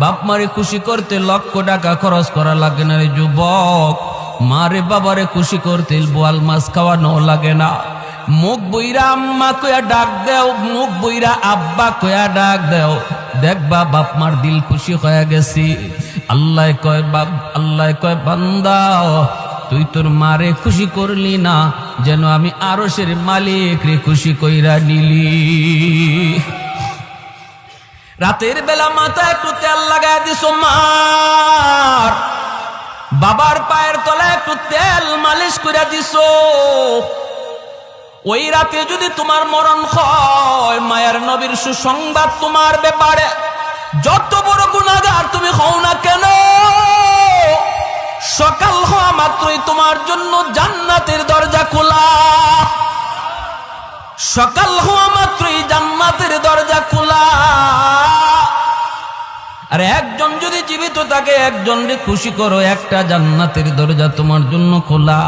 বাপ মারে খুশি করতে লক্ষ টাকা খরচ করা লাগে না রে যুবক। মারে বাবারে খুশি করতে বোয়াল মাছ খাওয়ানো লাগে না। মুখ বইরা আম্মা কয়া ডাক দেও, মুখ বইরা আব্বা কয়া ডাক দেও। দেখবা বাপ মার দিল খুশি হয়ে গেছি। আল্লাহ কয় বাপ, আল্লাহ কয় বান্দা, তুই তোর মারে খুশি করলি না, যেন আমি আরশের মালিক রে খুশি কইরা নিলি। রাতের বেলা মাথায় একটু তেল লাগাই দিস মার। বাবার পায়ের তলায় একটু তেল মালিশ করে দিস ওই রাতে যদি তোমার মরণ হয়, মায়ের নবীর সুসংবাদ তোমার ব্যাপারে যত বড় গুণাগার তুমি হও না কেন? সকাল হওয়া মাত্রই তোমার জন্য জান্নাতের দরজা খোলা। সকাল হওয়া আর একজন যদি জীবিত থাকে, একজনকে খুশি করো, একটা জান্নাতের দরজা তোমার জন্য খোলা।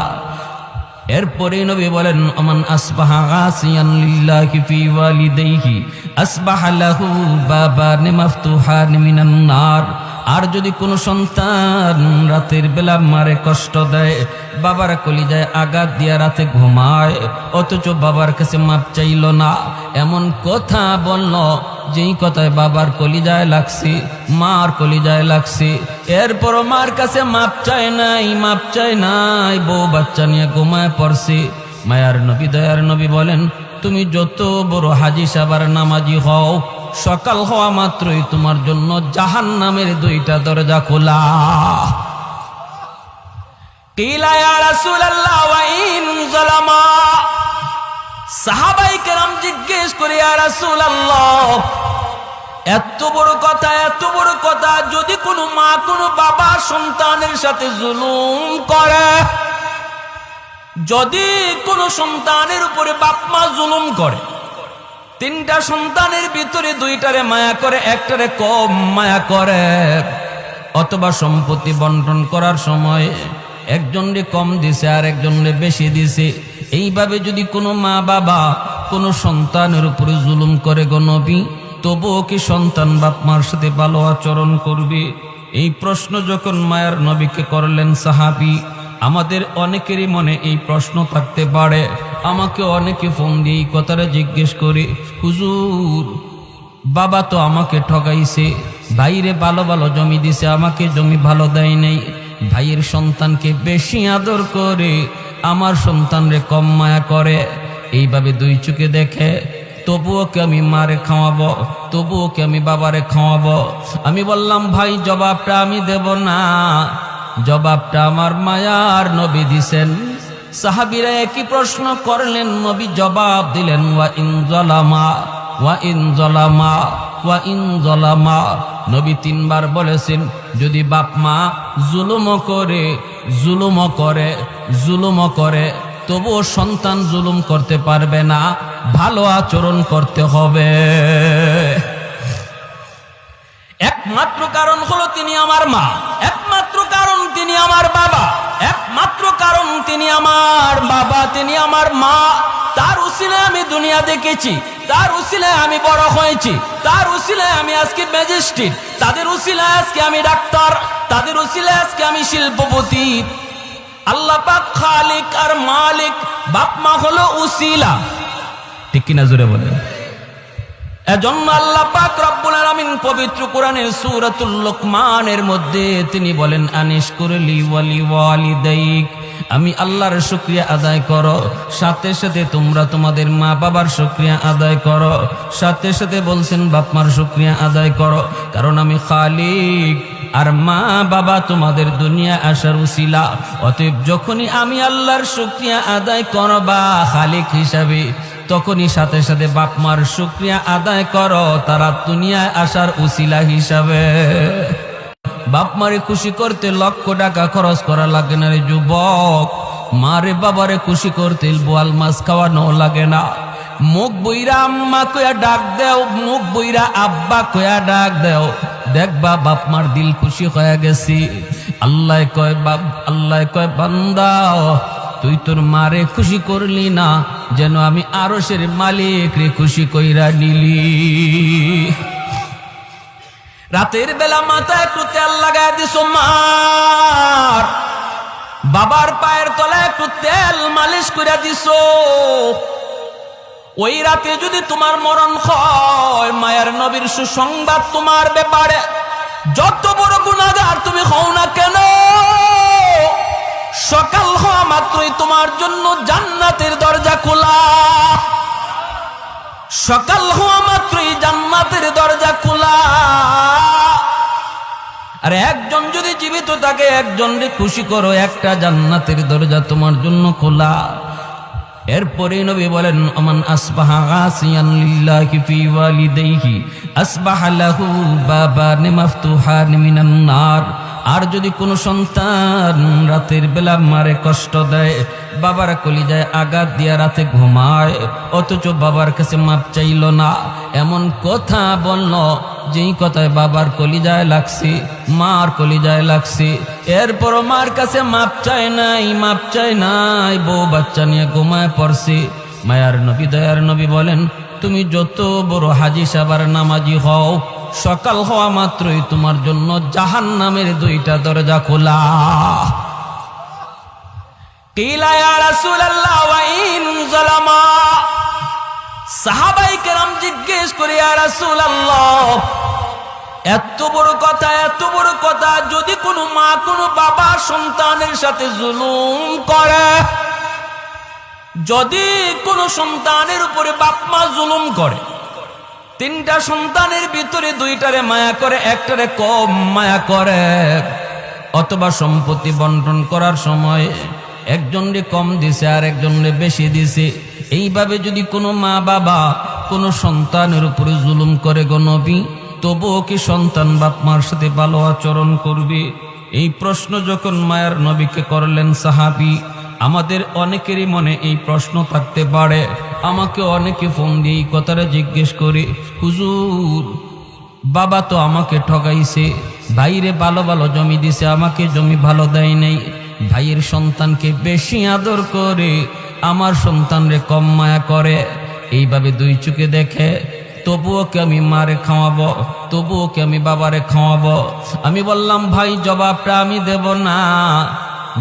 এরপরে নবী বলেন আমান আসবাহা আসিয়ান লিল্লাহি ফি ওয়ালিদাইহি, আসবাহা লাহু বাবান মাফতুহান মিনান নার। আর যদি কোনো সন্তান রাতের বেলা মারে কষ্ট দেয়, বাবার কলিজায় আঘাত দিয়া রাতে ঘুমায়, অথচ বাবার কাছে মাপ চাইল না, এমন কথা বলল যেই কথায় বাবার কলিজায় লাগছে, মার কলিজায় লাগছে, এরপরও মার কাছে মাপ চায় নাই, মাপ চায় নাই, বউ বাচ্চা নিয়ে ঘুমায় পড়ছি। মায়ার নবী, দয়ার নবী বলেন, তুমি যত বড় হাজি সাবার নামাজি হও, সকাল হওয়া মাত্রই তোমার জন্য জাহান নামের দুইটা দরজা খোলা। কিলা ইয়া রাসূলুল্লাহ, ওয়া ইন যালামা। সাহাবাই কেরাম জিজ্ঞেস করি আর এত বড় কথা, এত বড় কথা, যদি কোনো মা, কোনো বাবা সন্তানের সাথে জুলুম করে, যদি কোনো সন্তানের উপরে বাপ মা জুলুম করে, তিনটা সন্তানের ভিতরে দুইটারে মায়া করে, একটারে কম মায়া করে, অথবা সম্পত্তি বন্টন করার সময় একজনরে কম দিছে আর একজনরে বেশি দিছে এইভাবে যদি কোনো মা বাবা, কোনো সন্তানের উপরে জুলুম করে গো নবী, তবুও কি সন্তান বাপ মার সাথে ভালো আচরণ করবে? এই প্রশ্ন যখন মায়ার নবীকে করলেন সাহাবি, আমাদের অনেকেরই মনে এই প্রশ্ন থাকতে পারে। আমাকে অনেকে ফোন দিয়ে এই কথাটা জিজ্ঞেস করে, হুজুর, বাবা তো আমাকে ঠগাইছে, ভাইরে ভালো ভালো জমি দিছে, আমাকে জমি ভালো দেয় নাই, ভাইয়ের সন্তানকে বেশি আদর করে আমার সন্তানরে কম মায়া করে, এইভাবে দুই চোখে দেখে, তবুও কি আমি মারে খাওয়াবো, তবুও কি আমি বাবারে খাওয়াবো? আমি বললাম, ভাই, জবাবটা আমি দেব না। জবাবটা আমার মায়ার নবী দিছেন। সাহাবিরা একই প্রশ্ন করলেন, নবী জবাব দিলেন, ওয়া ইন জলামা, ওয়া ইন জলামা, ওয়া ইন জলামা। নবী তিনবার বলেছেন, যদি বাপ মা জুলুম করে জুলুম করে জুলুম করে, তবুও সন্তান জুলুম করতে পারবে না, ভালো আচরণ করতে হবে। একমাত্র কারণ হলো তিনি আমার মা, একমাত্র কারণ তিনি আমার বাবা, একমাত্র কারণ তিনি আমার বাবা, তিনি আমার মা। তার উসিলে আমি দুনিয়া দেখেছি, তার উসিলায় আমি বড় হয়েছি, তার উসিলায় আমি আজকে ম্যাজিস্ট্রেট, তাদের উসিলায় আজকে আমি ডাক্তার। তাদের উসিলায় আজকে আমি শিল্পপতি। আল্লাহ পাক খালিক আর মালিক, বাপ মা হলো উসিলা। ঠিক কিনা জোরে বলেন? এজন্য আল্লাহ পাক রব্বুল আলামিন পবিত্র কোরআনের সূরাতুল লোকমানের মধ্যে তিনি বলেন আনিশ করলি ওয়ালি ওয়ালি ওয়ালিদাইক। আমি আল্লাহর শুক্রিয়া আদায় করো। সাথে সাথে তোমরা তোমাদের মা বাবার শুক্রিয়া আদায় করো। সাথে সাথে বলছেন, বাপ মার শুক্রিয়া আদায় করো। কারণ আমি খালিক। আর মা বাবা তোমাদের দুনিয়া আসার উসিলা। অতএব যখনই আমি আল্লাহর শুক্রিয়া আদায় করবা খালিক হিসাবে, তখনই সাথে সাথে বাপ মার শুক্রিয়া আদায় করো, তারা দুনিয়ায় আসার উসিলা হিসাবে। বাপ মারে খুশি করতে লক্ষ টাকা খরচ করা লাগে না রে যুবক। মারে বাবারে খুশি করতে বোয়াল মাছ খাওয়ানো লাগে না। মুখ বইরা আম্মা কয়া ডাক দেও, মুখ বইরা আব্বা কয়া ডাক দেও। দেখবা বাপ মার দিল খুশি হয়ে গেছি। আল্লাহ কয়, বাপ, আল্লাহ কয়, বান্দা, তুই তোর মারে খুশি করলি না, যেন আমি আরশের মালিক রে খুশি কইরা নিলি। রাতের বেলা মাথায় একটু তেল লাগাই দিস বাবার পায়ের তলায় একটু তেল মালিশ করে দিস ওই রাতে যদি তোমার মরণ হয়, মায়ের নবীর সুসংবাদ তোমার ব্যাপারে, যত বড় গুণাগার তুমি হও না কেন? সকাল হওয়া মাত্রই তোমার জন্য জান্নাতের দরজা খোলা। সকাল হওয়া মাত্রই জান্নাতের দরজা খোলা। আর একজন যদি জীবিত থাকে একজনকে খুশি করো, একটা জান্নাতের দরজা তোমার জন্য খোলা। এরপরে নবী বলেন আমান আসবাহা আসিয়ান লিল্লাহি ফি ওয়ালিদাইহি, আসবাহা লাহু বাবান মাফতুহান মিনান নার। আর যদি কোনো সন্তান রাতের বেলা মারে কষ্ট দেয়, বাবার কলিজায় আঘাত দিয়া রাতে ঘুমায়, অথচ বাবার কাছে মাপ চাইল না, এমন কথা বলল যেই কথায় বাবার কলিজায় লাগছি, মার কলিজায় লাগছি, এরপরও মার কাছে মাপ চাই নাই, মাপ চাই নাই, বউ বাচ্চা নিয়ে ঘুমায় পড়ছি। মায়ার নবী, দয়ার নবী বলেন, তুমি যত বড় হাজি সাবার নামাজি হও, সকাল হওয়া মাত্রই তোমার জন্য জাহান নামের দুইটা দরজা খোলা। কিলা ইয়া রাসূলুল্লাহ ওয়া ইন জালামা সাহাবাই কেরাম জিজ্ঞেস করি আর রাসূলুল্লাহ, এত বড় কথা, এত বড় কথা, যদি কোনো মা কোনো বাবা সন্তানের সাথে জুলুম করে, যদি কোনো সন্তানের উপরে বাপ মা জুলুম করে, তিনটা সন্তানের ভিতরে দুইটারে মায়া করে, একটারে কম মায়া করে, অথবা সম্পত্তি বন্টন করার সময় একজনরে কম দিছে আর একজনরে বেশি দিছে এইভাবে যদি কোনো মা বাবা, কোনো সন্তানের উপরে জুলুম করে গো নবী, তবুও কি সন্তান বাপ মার সাথে ভালো আচরণ করবে? এই প্রশ্ন যখন মায়ার নবীকে করলেন সাহাবি, আমাদের অনেকেরই মনে এই প্রশ্ন থাকতে পারে। আমাকে অনেকে ফোন দিয়ে এই কথাটা জিজ্ঞেস করে, হুজুর, বাবা তো আমাকে ঠগাইছে, ভাইরে ভালো ভালো জমি দিছে, আমাকে জমি ভালো দেয় নাই, ভাইয়ের সন্তানকে বেশি আদর করে আমার সন্তানরে কম মায়া করে, এইভাবে দুই চোখে দেখে, তবুও কি আমি মারে খাওয়াবো, তবুও কি আমি বাবারে খাওয়াবো? আমি বললাম, ভাই, জবাবটা আমি দেব না।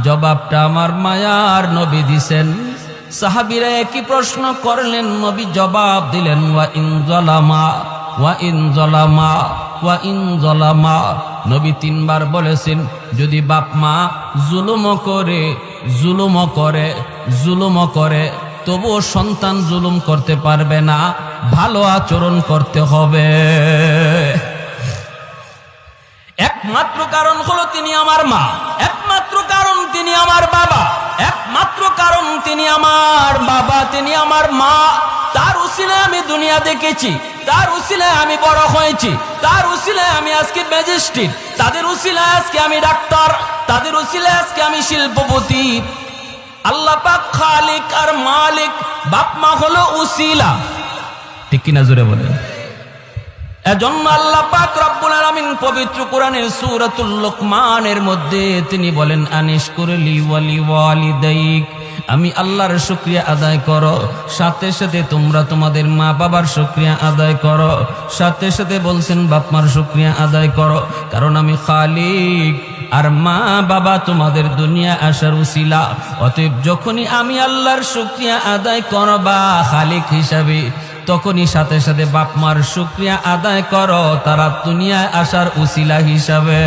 জবাবটা আমার মায়ার নবী দিছেন। সাহাবিরা একই প্রশ্ন করলেন, নবী জবাব দিলেন, ওয়া ইন জলামা, ওয়া ইন জলামা, ওয়া ইন জলামা। নবী তিনবার বলেছেন, যদি বাপ মা জুলুম করে জুলুম করে জুলুম করে, তবুও সন্তান জুলুম করতে পারবে না, ভালো আচরণ করতে হবে। একমাত্র কারণ হলো তিনি আমার মা, একমাত্র কারণ তিনি আমার বাবা, একমাত্র কারণ তিনি আমার বাবা, তিনি আমার মা, তার উসিলে আমি দুনিয়া দেখেছি। তার উসিলায় আমি বড় হয়েছি। তার উসিলায় আমি আজকে ম্যাজিস্ট্রেট। তাদের উসিলায় আজকে আমি ডাক্তার। তাদের উসিলায় আজকে আমি শিল্পপতি। আল্লাহ পাক খালিক আর মালিক হলো উসিলা। ঠিক কিনা জোরে বলেন? এজন্য আল্লাহ পাক রব্বুল আলামিন পবিত্র কোরআনের সূরাতুল লোকমানের মধ্যে তিনি বলেন আনিশ করলি ওয়ালি ওয়ালিদাইক। আমি আল্লাহর শুক্রিয়া আদায় করো। সাথে সাথে তোমরা তোমাদের মা বাবার শুক্রিয়া আদায় করো। সাথে সাথে বলছেন বাপমার শুক্রিয়া আদায় করো। কারণ আমি খালিক, আর মা বাবা তোমাদের দুনিয়া আসার উসিলা। অতএব যখনই আমি আল্লাহর শুক্রিয়া আদায় করবা খালিক হিসাবে, তখনই সাথে সাথে বাপ মার শুক্রিয়া আদায় করো, তারা দুনিয়ায় আসার উসিলা হিসাবে।